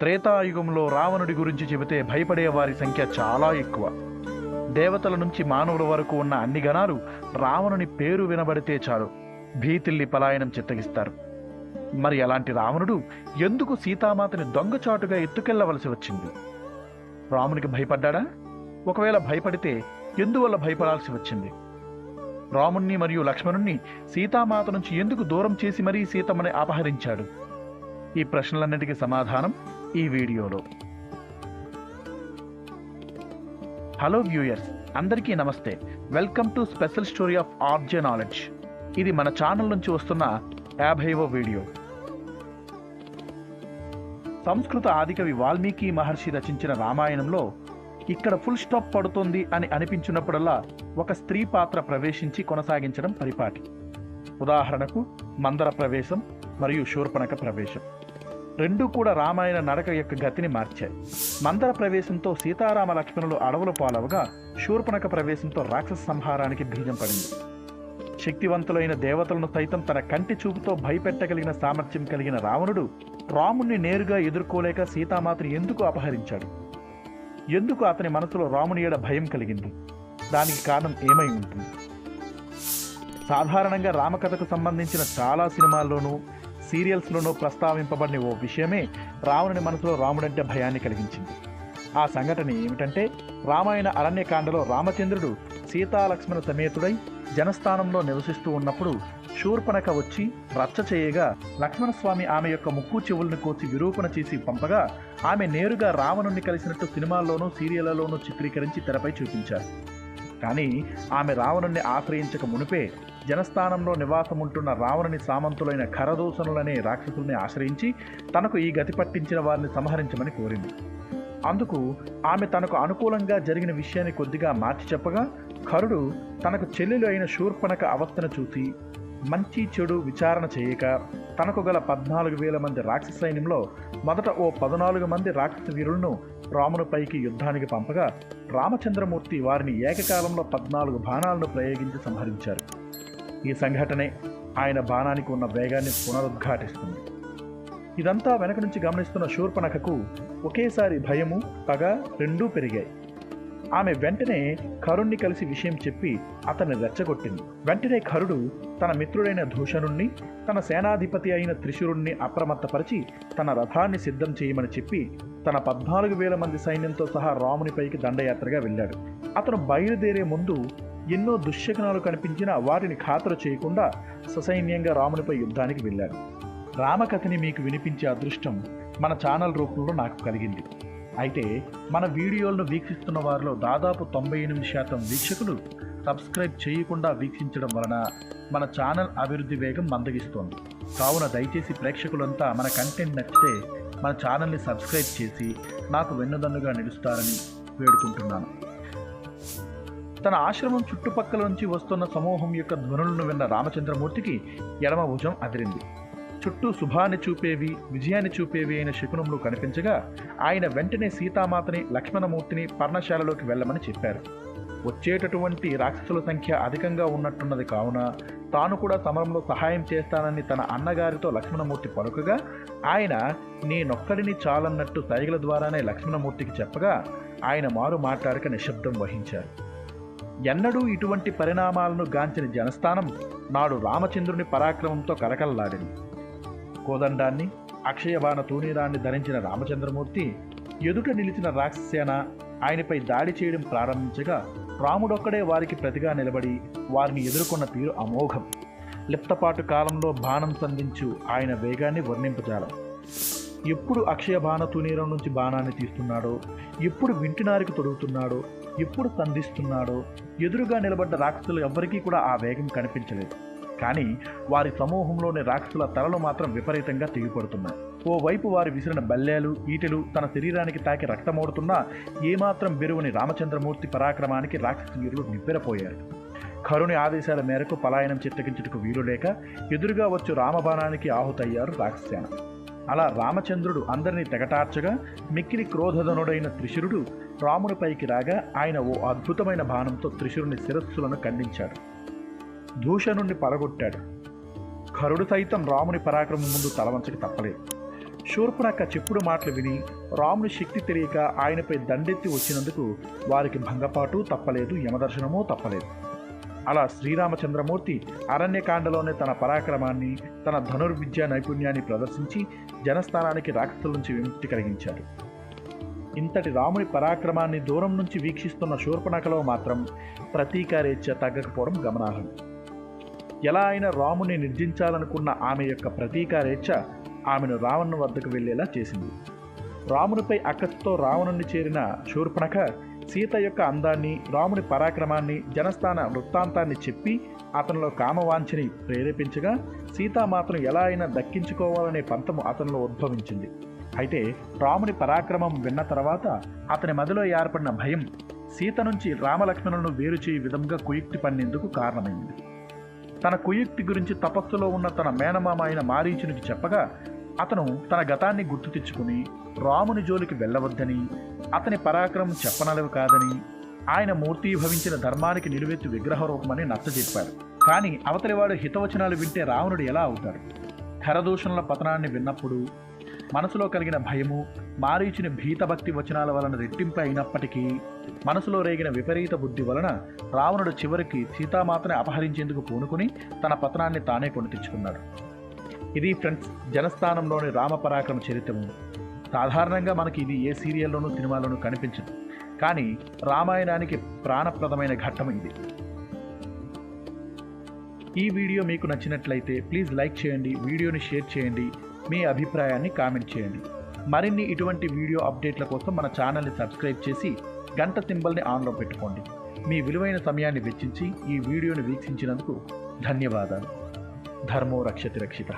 త్రేతాయుగంలో రావణుడి గురించి చెబితే భయపడే వారి సంఖ్య చాలా ఎక్కువ. దేవతల నుంచి మానవుల వరకు ఉన్న అన్ని గణాలు రావణుని పేరు వినబడితే చాలు. భీతిల్లి పలాయనం చిత్తగిస్తారు. మరి అలాంటి రావణుడు ఎందుకు సీతామాతని దొంగచాటుగా ఎత్తుకెళ్ళవలసి వచ్చింది? రామునికి భయపడ్డాడా? ఒకవేళ భయపడితే ఎందువల్ల భయపడాల్సి వచ్చింది? రాముణ్ణి మరియు లక్ష్మణుణ్ణి సీతామాత నుంచి ఎందుకు దూరం చేసి మరీ సీతమ్మని అపహరించాడు? ఈ ప్రశ్నలన్నిటికీ సమాధానం ఈ వీడియోలో. హలో వ్యూయర్స్ అందరికీ నమస్తే. Welcome to special story of RJ knowledge. ఇది మన ఛానల్ నుంచి వస్తున్న యాభైవ వీడియో. సంస్కృత ఆదికవి వాల్మీకి మహర్షి రచించిన రామాయణంలో ఇక్కడ ఫుల్ స్టాప్ పడుతుంది అని అనిపించినప్పుడల్లా ఒక స్త్రీ పాత్ర ప్రవేశించి కొనసాగించడం పరిపాటి. ఉదాహరణకు మందర ప్రవేశం మరియు శూర్పణక ప్రవేశం. రెండూ కూడా రామాయణ నడక యొక్క గతిని మార్చాయి. మందర ప్రవేశంతో సీతారామ లక్ష్మణులు అడవుల పాలవగా శూర్పణక ప్రవేశంతో రాక్షస సంహారానికి బీజం పడింది. శక్తివంతులైన దేవతలను సైతం తన కంటి చూపుతో భయపెట్టగలిగిన సామర్థ్యం కలిగిన రావణుడు రాముణ్ణి నేరుగా ఎదుర్కోలేక సీతామాతను ఎందుకు అపహరించాడు? ఎందుకు అతని మనసులో రాముని ఏడ భయం కలిగింది? దానికి కారణం ఏమై ఉంటుంది? సాధారణంగా రామకథకు సంబంధించిన చాలా సినిమాల్లోనూ సీరియల్స్లోనూ ప్రస్తావింపబడిన ఓ విషయమే రావణుని మనసులో రాముడంటే భయాన్ని కలిగించింది. ఆ సంఘటన ఏమిటంటే రామాయణ అరణ్యకాండలో రామచంద్రుడు సీతాలక్ష్మణ సమేతుడై జనస్థానంలో నివసిస్తూ ఉన్నప్పుడు శూర్పణక వచ్చి రచ్చ చేయగా లక్ష్మణస్వామి ఆమె యొక్క ముక్కు చెవులను కోసి విరూపణ చేసి పంపగా ఆమె నేరుగా రావణుణ్ణి కలిసినట్టు సినిమాల్లోనూ సీరియళ్ళలోనూ చిత్రీకరించి తెరపై చూపించారు. కానీ ఆమె రావణుణ్ణి ఆశ్రయించక మునిపే జనస్థానంలో నివాసముంటున్న రావణుని సామంతులైన ఖరదూషణులనే రాక్షసుల్ని ఆశ్రయించి తనకు ఈ గతి పట్టించిన వారిని సంహరించమని కోరింది. అందుకు ఆమె తనకు అనుకూలంగా జరిగిన విషయాన్ని కొద్దిగా మార్చి చెప్పగా ఖరుడు తనకు చెల్లెలు అయిన శూర్పణక అవస్థను చూసి మంచి చెడు విచారణ చేయక తనకు గల పద్నాలుగు వేల మంది రాక్షస సైన్యంలో మొదట ఓ పద్నాలుగు మంది రాక్షస వీరులను రామునిపైకి యుద్ధానికి పంపగా రామచంద్రమూర్తి వారిని ఏకకాలంలో పద్నాలుగు బాణాలను ప్రయోగించి సంహరించారు. ఈ సంఘటనే ఆయన బాణానికి ఉన్న వేగాన్ని పునరుద్ఘాటిస్తుంది. ఇదంతా వెనక నుంచి గమనిస్తున్న శూర్పణఖకు ఒకేసారి భయము పగ రెండూ పెరిగాయి. ఆమె వెంటనే కరుణ్ణి కలిసి విషయం చెప్పి అతన్ని రెచ్చగొట్టింది. వెంటనే కరుడు తన మిత్రుడైన దూషణుణ్ణి తన సేనాధిపతి అయిన త్రిశూరుణ్ణి అప్రమత్తపరిచి తన రథాన్ని సిద్ధం చేయమని చెప్పి తన పద్నాలుగు వేల మంది సైన్యంతో సహా రామునిపైకి దండయాత్రగా వెళ్ళాడు. అతను బయలుదేరే ముందు ఎన్నో దుశ్శకనాలు కనిపించినా వాటిని ఖాతరు చేయకుండా ససైన్యంగా రామునిపై యుద్ధానికి వెళ్ళారు రామకథని మీకు వినిపించే అదృష్టం మన ఛానల్ రూపంలో నాకు కలిగింది. అయితే మన వీడియోలను వీక్షిస్తున్న వారిలో దాదాపు తొంభై ఎనిమిది శాతం వీక్షకులు సబ్స్క్రైబ్ చేయకుండా వీక్షించడం వలన మన ఛానల్ అభివృద్ధి వేగం మందగిస్తోంది. కావున దయచేసి ప్రేక్షకులంతా మన కంటెంట్ నచ్చితే మన ఛానల్ని సబ్స్క్రైబ్ చేసి నాకు వెన్నుదన్నుగా నిలుస్తారని వేడుకుంటున్నాను. తన ఆశ్రమం చుట్టుపక్కల నుంచి వస్తున్న సమూహం యొక్క ధ్వనులను విన్న రామచంద్రమూర్తికి ఎడమ భుజం అదిరింది. చుట్టూ శుభాన్ని చూపేవి విజయాన్ని చూపేవి అయిన శకునములు కనిపించగా ఆయన వెంటనే సీతామాతని లక్ష్మణమూర్తిని పర్ణశాలలోకి వెళ్ళమని చెప్పారు. వచ్చేటటువంటి రాక్షసుల సంఖ్య అధికంగా ఉన్నట్టున్నది కావున తాను కూడా సమరంలో సహాయం చేస్తానని తన అన్నగారితో లక్ష్మణమూర్తి పలుకగా ఆయన నేనొక్కడిని చాలన్నట్టు సైగల ద్వారానే లక్ష్మణమూర్తికి చెప్పగా ఆయన మారు మాట్లాడక నిశ్శబ్దం వహించారు. ఎన్నడూ ఇటువంటి పరిణామాలను గాంచిన జనస్థానం నాడు రామచంద్రుని పరాక్రమంతో కరకలలాడింది కోదండాన్ని అక్షయబాణ తూనీరాన్ని ధరించిన రామచంద్రమూర్తి ఎదుట నిలిచిన రాక్షసేన ఆయనపై దాడి చేయడం ప్రారంభించగా రాముడొక్కడే వారికి ప్రతిగా నిలబడి వారిని ఎదుర్కొన్న తీరు అమోఘం. లిప్తపాటు కాలంలో బాణం సంధించు ఆయన వేగాన్ని వర్ణింపజాలం. ఎప్పుడు అక్షయ బాణ తునీరం నుంచి బాణాన్ని తీస్తున్నాడో ఎప్పుడు వింటినారికి తొడుగుతున్నాడో ఎప్పుడు సంధిస్తున్నాడో ఎదురుగా నిలబడ్డ రాక్షసులు ఎవ్వరికీ కూడా ఆ వేగం కనిపించలేదు. కానీ వారి సమూహంలోని రాక్షసుల తలలు మాత్రం విపరీతంగా తెగిపడుతున్నాయి ఓవైపు వారి విసిరిన బల్లేలు ఈటెలు తన శరీరానికి తాకి రక్తమోడుతున్నా ఏమాత్రం బెరువుని రామచంద్రమూర్తి పరాక్రమానికి రాక్షస వీరులు నిబ్బెరపోయారు. కరుని ఆదేశాల మేరకు పలాయనం చిత్తగించుటకు వీలు లేక ఎదురుగా వచ్చు రామబాణానికి ఆహుతయ్యారు రాక్షసేన. అలా రామచంద్రుడు అందరినీ తెగటార్చగా మిక్కిలి క్రోధధనుడైన త్రిశురుడు రామునిపైకి రాగా ఆయన ఓ అద్భుతమైన బాణంతో త్రిశురుని శిరస్సులను ఖండించాడు. దూషణుణ్ణి పడగొట్టాడు. కరుడు సైతం రాముని పరాక్రమం ముందు తలవంచక తప్పలేదు. శూర్పణక్క చెప్పుడు మాటలు విని రాముని శక్తి తెలియక ఆయనపై దండెత్తి వచ్చినందుకు వారికి భంగపాటు తప్పలేదు యమదర్శనమూ తప్పలేదు. అలా శ్రీరామచంద్రమూర్తి అరణ్యకాండలోనే తన పరాక్రమాన్ని తన ధనుర్విద్యా నైపుణ్యాన్ని ప్రదర్శించి జనస్థానానికి రాక్షసుల నుంచి విముక్తి కలిగించారు ఇంతటి రాముని పరాక్రమాన్ని దూరం నుంచి వీక్షిస్తున్న శూర్పణకలో మాత్రం ప్రతీకారేచ్ఛ తగ్గకపోవడం గమనార్హం. ఎలా అయినా రాముని నిర్జించాలనుకున్న ఆమె యొక్క ప్రతీకారేచ్ఛ ఆమెను రావణుని వద్దకు వెళ్ళేలా చేసింది. రామునిపై అక్కతో రావణుని చేరిన శూర్పణక సీత యొక్క అందాన్ని రాముని పరాక్రమాన్ని జనస్థాన వృత్తాంతాన్ని చెప్పి అతనిలో కామవాంఛని ప్రేరేపించగా సీతామాతను ఎలా అయినా దక్కించుకోవాలనే పంతము అతనిలో ఉద్భవించింది. అయితే రాముని పరాక్రమం విన్న తర్వాత అతని మదిలో ఏర్పడిన భయం సీత నుంచి రామలక్ష్మణులను వేరు చేయ విధంగా కుయుక్తి పన్నేందుకు కారణమైంది. తన కుయుక్తి గురించి తపస్సులో ఉన్న తన మేనమామ అయిన మారీచునికి చెప్పగా అతను తన గతాన్ని గుర్తు తెచ్చుకుని రాముని జోలికి వెళ్ళవద్దని అతని పరాక్రమం చెప్పనలవి కాదని ఆయన మూర్తీభవించిన ధర్మానికి నిలువెత్తు విగ్రహ రూపమని నచ్చజెప్పారు. కానీ అవతలివాడు హితవచనాలు వింటే రావణుడు ఎలా అవుతాడు? ధరదూషణల పతనాన్ని విన్నప్పుడు మనసులో కలిగిన భయము మారీచిన భీతభక్తి వచనాల వలన రెట్టింపు అయినప్పటికీ మనసులో రేగిన విపరీత బుద్ధి వలన రావణుడు చివరికి సీతామాతని అపహరించేందుకు పూనుకుని తన పతనాన్ని తానే కొని తెచ్చుకున్నాడు. ఇది ఫ్రెండ్స్ జనస్థానంలోని రామపరాక్రమ చరిత్రము సాధారణంగా మనకి ఇది ఏ సీరియల్లోనూ సినిమాలోనూ కనిపించదు. కానీ రామాయణానికి ప్రాణప్రదమైన ఘట్టం ఇది. ఈ వీడియో మీకు నచ్చినట్లయితే ప్లీజ్ లైక్ చేయండి వీడియోని షేర్ చేయండి మీ అభిప్రాయాన్ని కామెంట్ చేయండి. మరిన్ని ఇటువంటి వీడియో అప్డేట్ల కోసం మన ఛానల్ని సబ్స్క్రైబ్ చేసి గంట సింబల్ని ఆన్లో పెట్టుకోండి. మీ విలువైన సమయాన్ని వెచ్చించి ఈ వీడియోని వీక్షించినందుకు ధన్యవాదాలు. ధర్మో రక్షతి రక్షిత.